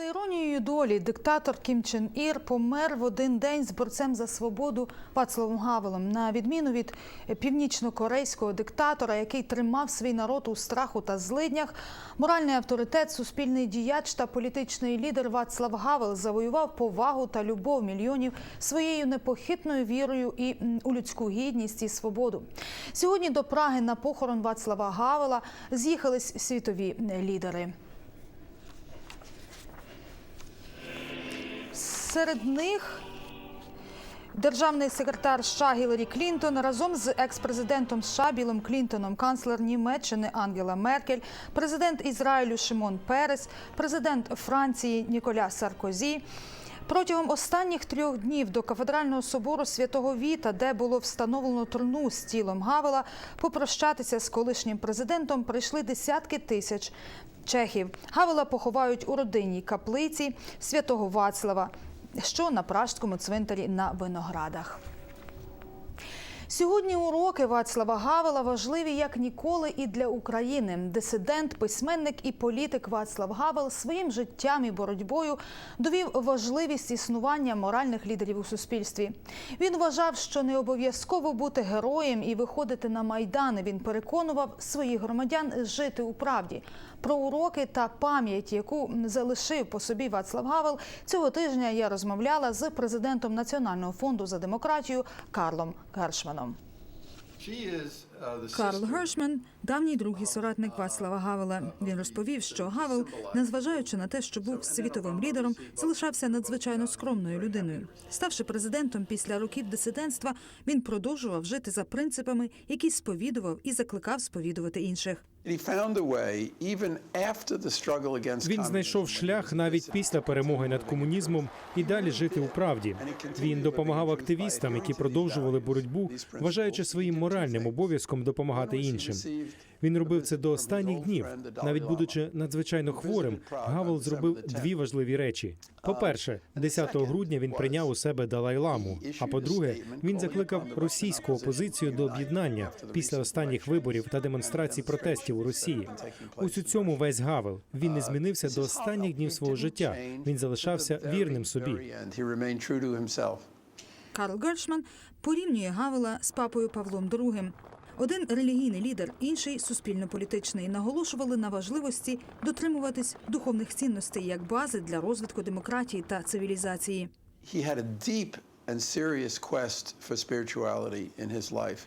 За іронією долі, диктатор Кім Чен Ір помер в один день з борцем за свободу Вацлавом Гавелом. На відміну від північно-корейського диктатора, який тримав свій народ у страху та злиднях, моральний авторитет, суспільний діяч та політичний лідер Вацлав Гавел завоював повагу та любов мільйонів своєю непохитною вірою і у людську гідність і свободу. Сьогодні до Праги на похорон Вацлава Гавела з'їхались світові лідери. Серед них державний секретар США Гіларі Клінтон разом з екс-президентом США Білом Клінтоном, канцлер Німеччини Ангела Меркель, президент Ізраїлю Шимон Перес, президент Франції Ніколя Саркозі. Протягом останніх трьох днів до кафедрального собору святого Віта, де було встановлено труну з тілом Гавела, попрощатися з колишнім президентом прийшли десятки тисяч чехів. Гавела поховають у родинній каплиці святого Вацлава, що на пражському цвинтарі на виноградах. Сьогодні уроки Вацлава Гавела важливі як ніколи і для України. Дисидент, письменник і політик Вацлав Гавел своїм життям і боротьбою довів важливість існування моральних лідерів у суспільстві. Він вважав, що не обов'язково бути героєм і виходити на майдани. Він переконував своїх громадян жити у правді. Про уроки та пам'ять, яку залишив по собі Вацлав Гавел, цього тижня я розмовляла з президентом Національного фонду за демократію Карлом Гершманом. She is Карл Гершман – давній друг і соратник Вацлава Гавела. Він розповів, що Гавел, незважаючи на те, що був світовим лідером, залишався надзвичайно скромною людиною. Ставши президентом після років дисидентства, він продовжував жити за принципами, які сповідував і закликав сповідувати інших. Він знайшов шлях навіть після перемоги над комунізмом і далі жити у правді. Він допомагав активістам, які продовжували боротьбу, вважаючи своїм моральним обов'язком допомагати іншим. Він робив це до останніх днів. Навіть будучи надзвичайно хворим, Гавел зробив дві важливі речі: по-перше, 10 грудня він прийняв у себе Далай-ламу. А по-друге, він закликав російську опозицію до об'єднання після останніх виборів та демонстрацій протестів у Росії. Ось у цьому весь Гавел. Він не змінився до останніх днів свого життя. Він залишався вірним собі. Карл Гершман порівнює Гавела з папою Павлом II. Один релігійний лідер, інший суспільно-політичний, наголошували на важливості дотримуватись духовних цінностей як бази для розвитку демократії та цивілізації. He had a deep and serious quest for spirituality in his life.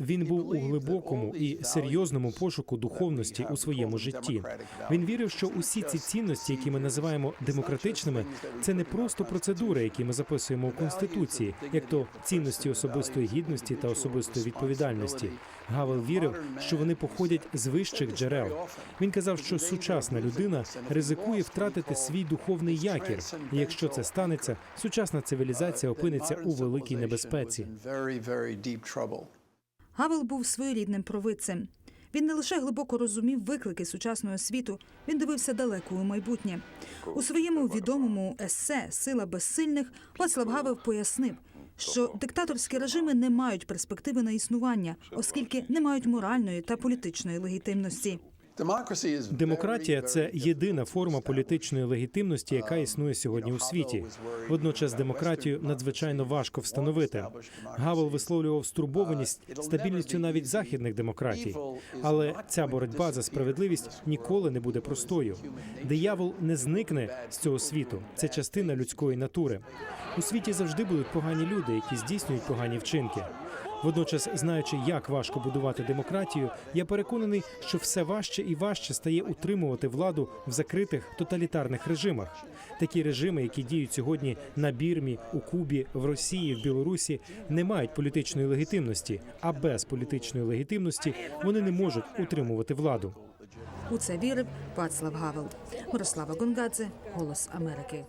Він був у глибокому і серйозному пошуку духовності у своєму житті. Він вірив, що усі ці цінності, які ми називаємо демократичними, це не просто процедури, які ми записуємо у конституції, як то цінності особистої гідності та особистої відповідальності. Гавел вірив, що вони походять з вищих джерел. Він казав, що сучасна людина ризикує втратити свій духовний якір. І якщо це станеться, сучасна цивілізація опиниться у великій небезпеці. Гавел був своєрідним провидцем. Він не лише глибоко розумів виклики сучасного світу, він дивився далеко у майбутнє. У своєму відомому есе Сила безсильних Вацлав Гавел пояснив, що диктаторські режими не мають перспективи на існування, оскільки не мають моральної та політичної легітимності. Демократія це єдина форма політичної легітимності, яка існує сьогодні у світі. Водночас демократію надзвичайно важко встановити. Гавел висловлював стурбованість стабільністю навіть західних демократій. Але ця боротьба за справедливість ніколи не буде простою. Диявол не зникне з цього світу. Це частина людської натури. У світі завжди будуть погані люди, які здійснюють погані вчинки. Водночас, знаючи, як важко будувати демократію, я переконаний, що все важче і важче стає утримувати владу в закритих тоталітарних режимах. Такі режими, які діють сьогодні на Бірмі, у Кубі, в Росії, в Білорусі, не мають політичної легітимності, а без політичної легітимності вони не можуть утримувати владу. У це вірив Вацлав Гавел. Мирослава Гонгадзе, Голос Америки.